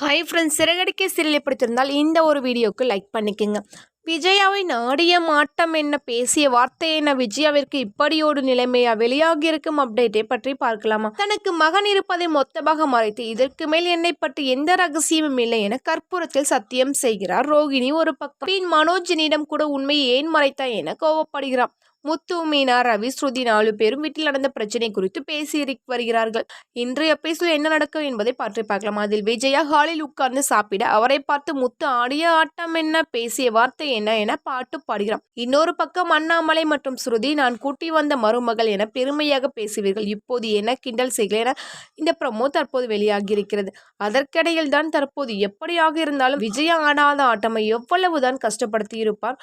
Hi friends Siragadikka சீரியலை பிடித்திருந்தால் இந்த ஒரு வீடியோவுக்கு லைக் பண்ணிக்கோங்க. விஜயாவை நாடிய மாட்டம் என்ன பேசிய வார்த்தை என்ன விஜயாவிற்கு இப்படியோடு நிலைமையா வெளியாகியிருக்கும் அப்டேட்டை பற்றி பார்க்கலாமா? தனக்கு மகன் இருப்பதை மொத்தமாக மறைத்து இதற்கு மேல் என்னை பற்றி எந்த ரகசியமும் இல்லை என கற்பூரத்தில் சத்தியம் செய்கிறார் ரோகிணி ஒரு பக்கம். பின் மனோஜினிடம் கூட உண்மையை ஏன் மறைத்தாய் என கோவப்படுகிறார். முத்து மீனா ரவி ஸ்ருதி நாலு பேரும் வீட்டில் நடந்த பிரச்சனை குறித்து பேசி வருகிறார்கள். இன்றைய எபிசோட் என்ன நடக்கும் என்பதை பற்றி பார்க்கலாம். அதில் விஜயா ஹாலில் உட்கார்ந்து சாப்பிட அவரை பார்த்து முத்து ஆடிய ஆட்டம் என்ன? பேசிய வார்த்தை என்ன? என பாட்டு பாடுகிறான். இன்னொரு பக்கம் அண்ணாமலை மற்றும் ஸ்ருதி நான் கூட்டி வந்த மருமகள் என பெருமையாக பேசுவீர்கள். இப்போது என்ன கிண்டல் செய்கிறேன் என இந்த ப்ரமோ தற்போது வெளியாகி இருக்கிறது அதற்கிடையில் தான் தற்போது எப்படியாக இருந்தாலும் விஜயா ஆடாத ஆட்டமை எவ்வளவுதான் கஷ்டப்படுத்தி இருப்பார்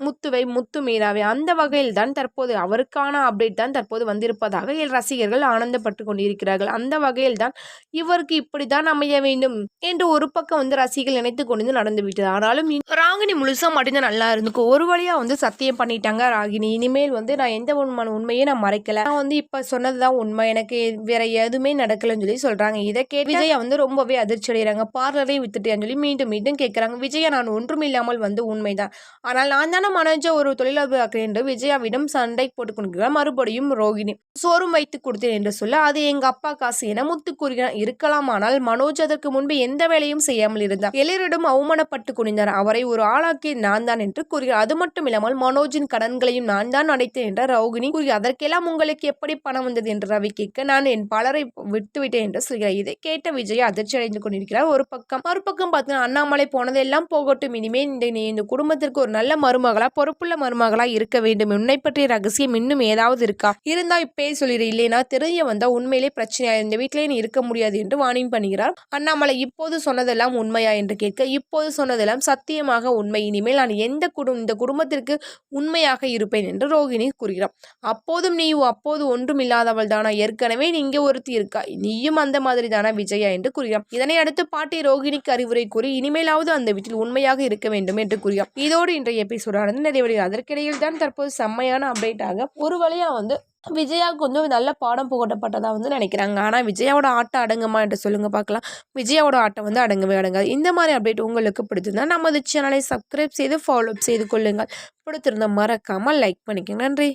முத்துவை முத்து மீனாவை அந்த வகையில் தான் தற்போது அவருக்கான அப்டேட் தான் தற்போது வந்திருப்பதாக ரசிகர்கள் ஆனந்தப்பட்டு கொண்டிருக்கிறார்கள். அந்த வகையில் தான் இவருக்கு இப்படித்தான் அமைய வேண்டும் என்று ஒரு பக்கம் வந்து ரசிகர்கள் நினைத்து கொண்டு நடந்து விட்டது. ஆனாலும் இ- ராகினி முழுசா மட்டும்தான் நல்லா இருந்துக்கும் ஒரு வழியா வந்து சத்தியம் பண்ணிட்டாங்க ராகினி. இனிமேல் வந்து நான் எந்த உண்மையான உண்மையை நான் மறைக்கல. நான் வந்து இப்ப சொன்னதுதான் உண்மை. எனக்கு வேற எதுவுமே நடக்கலன்னு சொல்லி சொல்றாங்க. இதை கேட்டு விஜயா வந்து ரொம்பவே அதிர்ச்சி அடைகிறாங்க. பார்லரே வித்துட்டேன்னு சொல்லி மீண்டும் மீண்டும் கேட்கிறாங்க விஜயா நான் ஒன்றும் இல்லாமல் வந்து உண்மைதான். ஆனால் நான் தானே மனோஜ ஒரு தொழிலாளர் என்று விஜயாவிடம் சண்டை போட்டுக் கொண்டிருக்கிறார் மறுபடியும் ரோகிணி சோறும் வைத்து கொடுத்தேன் என்று சொல்ல அது எங்க அப்பா காசு என முத்து கூறுகிறார் இருக்கலாமானால் மனோஜ் அதற்கு முன்பு எந்த வேலையும் செய்யாமல் இருந்தார். எல்லோரிடம் அவமானப்பட்டு குனிந்தார் அவரை ஒரு ஆளாக்கி நான் தான் என்று கூறுகிறார். அது மட்டும் இல்லாமல் மனோஜின் கடன்களையும் நான் தான் அடைத்தேன் என்ற ரோகிணி கூறுகிறார். அதற்கெல்லாம் உங்களுக்கு எப்படி பணம் வந்தது? என்று ரவி கேட்க நான் என் பலரை விட்டுவிட்டேன் என்று சொல்கிறார். இதை கேட்ட விஜய் அதிர்ச்சி அடைந்து கொண்டிருக்கிறார். ஒரு பக்கம் மறுபக்கம் பார்த்தீங்கன்னா அண்ணாமலை போனதெல்லாம் போகட்டும். இனிமே இந்த நீ இந்த குடும்பத்திற்கு ஒரு நல்ல மருமகள் பொறுப்புள்ள மருமகளா இருக்க வேண்டும். உன்னை பற்றிய ரகசியம் இன்னும் ஏதாவது இருக்கா? இருந்தா இப்பயே சொல்லிடு. இல்லைனா தெரிய வந்தா உண்மையிலே பிரச்சனையா? இந்த வீட்டிலே நீ இருக்க முடியாது என்று வார்னிங் பண்ணுகிறார். அண்ணாமலை இப்போது சொன்னதெல்லாம் உண்மையா என்று கேட்க இப்போது சொன்னதெல்லாம் சத்தியமாக உண்மை. இனிமேல் நான் எந்த குடும் இந்த குடும்பத்திற்கு உண்மையாக இருப்பேன் என்று ரோகிணி கூறுகிறார். அப்போதும் நீ அப்போது ஒன்றும் இல்லாதவள் தானா? ஏற்கனவே நீ இங்கே ஒருத்தி இருக்கா? நீயும் அந்த மாதிரி தானா விஜயா என்று கூறுகிறார். இதனை அடுத்து பாட்டி ரோகிணிக்கு அறிவுரை கூறி இனிமேலாவது அந்த வீட்டில் உண்மையாக இருக்க வேண்டும் என்று கூறுகிறார். இதோடு இன்றைய நடந்து நிறைவடைகிறது அதற்கிடையில் தான் தற்போது செம்மையான அப்டேட்டாக ஒரு வழியாக வந்து விஜயாவுக்கு வந்து நல்ல பாடம் புகட்டப்பட்டதாக வந்து நினைக்கிறாங்க. ஆனால் விஜயாவோட ஆட்டம் அடங்குமா என்று சொல்லுங்க பார்க்கலாம். விஜயாவோட ஆட்டம் வந்து அடங்கவே அடங்காது. இந்த மாதிரி அப்டேட் உங்களுக்கு பிடிச்சிருந்தா நமது சேனலை சப்ஸ்கிரைப் செய்து ஃபாலோ அப் செய்து கொள்ளுங்கள். பிடித்திருந்தா மறக்காமல் லைக் பண்ணிக்கோங்க. நன்றி.